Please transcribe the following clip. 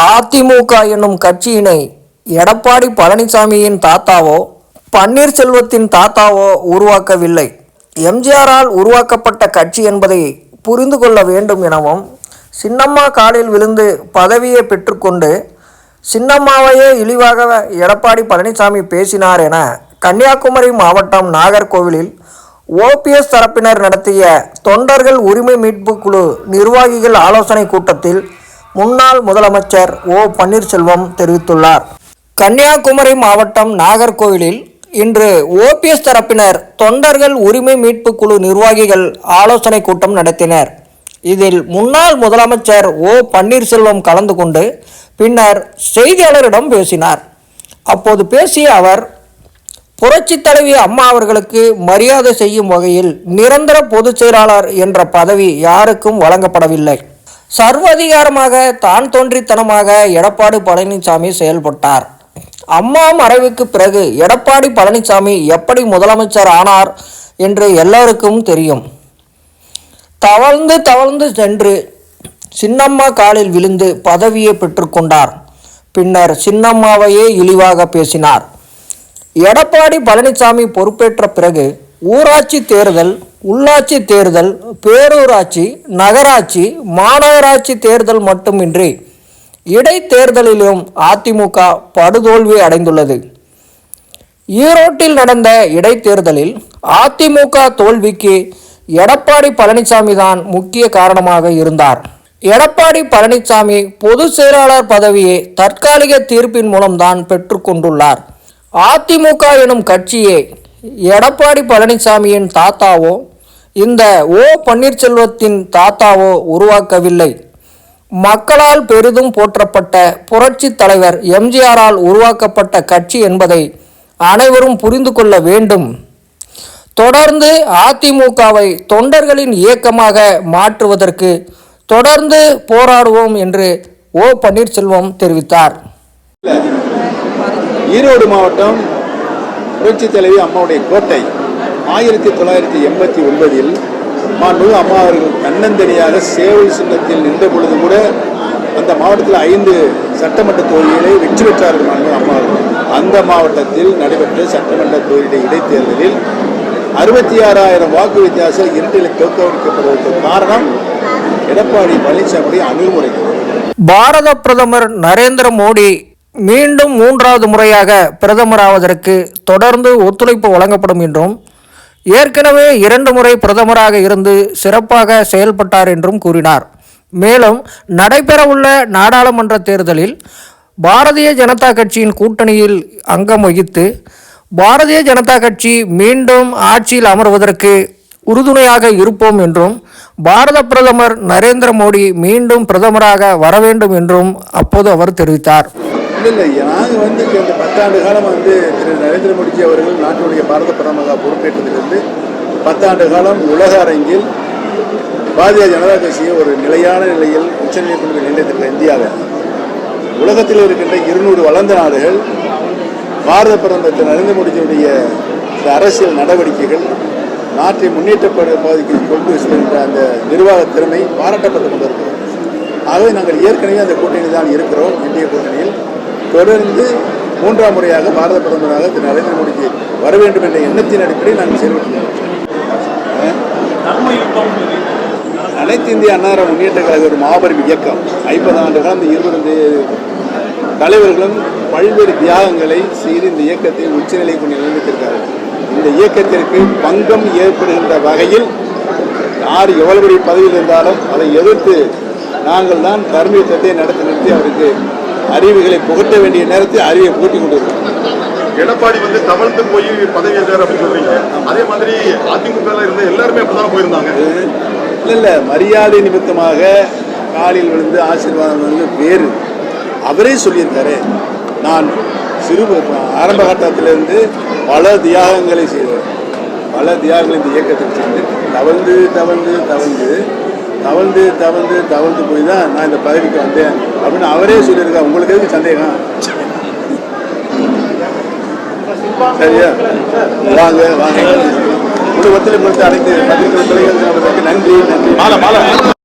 அதிமுக என்னும் கட்சியினை எடப்பாடி பழனிசாமியின் தாத்தாவோ பன்னீர்செல்வத்தின் தாத்தாவோ உருவாக்கவில்லை. எம்ஜிஆரால் உருவாக்கப்பட்ட கட்சி என்பதை புரிந்து கொள்ள வேண்டும் எனவும் சின்னம்மா காலில் விழுந்து பதவியை பெற்றுக்கொண்டு சின்னம்மாவையே இழிவாக எடப்பாடி பழனிசாமி பேசினார் என கன்னியாகுமரி மாவட்டம் நாகர்கோவிலில் ஓபிஎஸ் தரப்பினர் நடத்திய தொண்டர்கள் உரிமை மீட்பு குழு நிர்வாகிகள் ஆலோசனை கூட்டத்தில் முன்னாள் முதலமைச்சர் ஓ. பன்னீர்செல்வம் தெரிவித்துள்ளார். கன்னியாகுமரி மாவட்டம் நாகர்கோவிலில் இன்று ஓபிஎஸ் தரப்பினர் தொண்டர்கள் உரிமை மீட்பு குழு நிர்வாகிகள் ஆலோசனை கூட்டம் நடத்தினர். இதில் முன்னாள் முதலமைச்சர் ஓ. பன்னீர்செல்வம் கலந்து கொண்டு பின்னர் செய்தியாளரிடம் பேசினார். அப்போது பேசிய அவர் புரட்சி தலைவி அம்மா அவர்களுக்கு மரியாதை செய்யும் வகையில் நிரந்தர பொதுச் செயலாளர் என்ற பதவி யாருக்கும் வழங்கப்படவில்லை. சர்வதிகாரமாக தான் தோன்றித்தனமாக எடப்பாடி பழனிசாமி செயல்பட்டார். அம்மா மறைவுக்கு பிறகு எடப்பாடி பழனிசாமி எப்படி முதலமைச்சர் ஆனார் என்று எல்லோருக்கும் தெரியும். தவழ்ந்து தவழ்ந்து சென்று சின்னம்மா காலில் விழுந்து பதவியை பெற்றுக்கொண்டார் பின்னர் சின்னம்மாவையே இழிவாக பேசினார். எடப்பாடி பழனிசாமி பொறுப்பேற்ற பிறகு ஊராட்சி தேர்தல் உள்ளாட்சி தேர்தல் பேரூராட்சி நகராட்சி மாநகராட்சி தேர்தல் மட்டுமின்றி இடைத்தேர்தலிலும் அதிமுக படுதோல்வி அடைந்துள்ளது. ஈரோட்டில் நடந்த இடைத்தேர்தலில் அதிமுக தோல்விக்கு எடப்பாடி பழனிசாமி தான் முக்கிய காரணமாக இருந்தார். எடப்பாடி பழனிசாமி பொதுச் செயலாளர் பதவியை தற்காலிக தீர்ப்பின் மூலம்தான் பெற்றுக்கொண்டுள்ளார் அதிமுக எனும் கட்சியே எடப்பாடி பழனிசாமியின் தாத்தாவோ இந்த ஓ பன்னீர்செல்வத்தின் தாத்தாவோ உருவாக்கவில்லை. மக்களால் பெரிதும் போற்றப்பட்ட புரட்சித் தலைவர் எம்ஜிஆரால் உருவாக்கப்பட்ட கட்சி என்பதை அனைவரும் புரிந்து கொள்ள வேண்டும். தொடர்ந்து அதிமுகவை தொண்டர்களின் இயக்கமாக மாற்றுவதற்கு தொடர்ந்து போராடுவோம் என்று ஓ பன்னீர்செல்வம் தெரிவித்தார். ஈரோடு மாவட்டம் புரட்சி தலைவி அம்மாவுடைய கோட்டை ஆயிரத்தி தொள்ளாயிரத்தி எண்பத்தி ஒன்பதில் மாண்புமிகு அம்மா அவர்கள் தன்னந்தனியாக சேவல் சின்னத்தில் நின்ற பொழுது கூட அந்த மாவட்டத்தில் ஐந்து சட்டமன்ற தொகுதிகளை வெற்றி பெற்றார்கள் மாண்புமிகு அம்மா அவர்கள். அந்த மாவட்டத்தில் நடைபெற்ற சட்டமன்ற தொகுதியுடைய இடைத்தேர்தலில் அறுபத்தி ஆறாயிரம் வாக்கு வித்தியாசம் இரண்டில் தோற்கடிக்கப்படுவதற்கு காரணம் எடப்பாடி பழனிசாமியுடைய அணுகுமுறை பாரத பிரதமர் நரேந்திர மோடி மீண்டும் மூன்றாவது முறையாக பிரதமராவதற்கு தொடர்ந்து ஒத்துழைப்பு வழங்கப்படும் என்றும் ஏற்கனவே இரண்டு முறை பிரதமராக இருந்து சிறப்பாக செயல்பட்டார் என்றும் கூறினார். மேலும் நடைபெறவுள்ள நாடாளுமன்ற தேர்தலில் பாரதிய ஜனதா கட்சியின் கூட்டணியில் அங்கம் வகித்து பாரதிய ஜனதா கட்சி மீண்டும் ஆட்சியில் அமர்வதற்கு உறுதுணையாக இருப்போம் என்றும் பாரத பிரதமர் நரேந்திர மோடி மீண்டும் பிரதமராக வர வேண்டும் என்றும் அப்போது அவர் தெரிவித்தார். இல்லை இல்லை நாங்கள் வந்து இந்த பத்தாண்டு காலம் வந்து திரு நரேந்திர மோடிஜி அவர்கள் நாட்டினுடைய பாரத பிரதமராக பொறுப்பேற்றதிலிருந்து பத்தாண்டு காலம் உலக அரங்கில் பாரதிய ஜனதா கட்சியை ஒரு நிலையான நிலையில் உச்சநீதிமன்ற நிலையத்திற்கு இந்தியாவில் உலகத்தில் இருக்கின்ற இருநூறு வளர்ந்த நாடுகள் பாரத பிரதமர் திரு நரேந்திர மோடிஜியுடைய இந்த அரசியல் நடவடிக்கைகள் நாட்டை முன்னேற்றப்பட பாதிக்கு கொண்டு செல்கின்ற அந்த நிர்வாக திறமை பாராட்டப்பட்டு கொண்டிருக்கிறது. ஆகவே நாங்கள் ஏற்கனவே அந்த கூட்டணி தான் இருக்கிறோம் இந்திய கூட்டணியில். தொடர்ந்து மூன்றாம் முறையாக பாரத பிரதமராக திரு நரேந்திர மோடிக்கு வர வேண்டும் என்ற எண்ணத்தின் அடிப்படையில் நாங்கள் செயல்பட்டு அனைத்து இந்திய அன்னார முன்னேற்ற கழக ஒரு மாபெரும் இயக்கம். ஐம்பது ஆண்டு காலம் இந்த இருபது தலைவர்களும் பல்வேறு தியாகங்களை செய்து இந்த இயக்கத்தை உச்சநிலை கொண்டு நிலைநிறுத்திருக்கார்கள் இந்த இயக்கத்திற்கு பங்கம் ஏற்படுகின்ற வகையில் யார் எவ்வளவு பெரிய பதவியில் இருந்தாலும் அதை எதிர்த்து நாங்கள் தான் தர்மயுத்தத்தை நடத்தி நிறுத்தி அவருக்கு அறிவுகளை புகட்ட வேண்டிய நேரத்தில் அறிவை புகட்டி கொண்டிருக்கிறோம் எடப்பாடி வந்து தவழ்ந்து போய் பதவி ஏற்றார் அப்படின்னு சொல்றீங்க. அதே மாதிரி அதிமுக இருந்த எல்லாருமே அப்படிதான் போயிருந்தாங்க? இல்லை இல்லை. மரியாதை நிமித்தமாக காலில் விழுந்து ஆசீர்வாதம் வந்து வேறு அவரே சொல்லியிருக்காரு. நான் சிறு ஆரம்ப கட்டத்திலிருந்து பல தியாகங்களை செய்தேன் பல தியாகங்களை இந்த இயக்கத்தில் செய்து தவழ்ந்து தவழ்ந்து தவழ்ந்து தவழ்ந்து தவழ்ந்து தவழ்ந்து போய் தான் நான் இந்த பதவிக்கு வந்தேன். அப்படின்னு அவரே சொல்லியிருக்காரு. உங்களுக்கு எதுக்கு சந்தேகம்? சரியா? வாங்க வாங்க. ஒத்துழைப்பு அனைத்து பத்திரிகை துறைகளுக்கு நன்றி நன்றி. மாலை மாலை.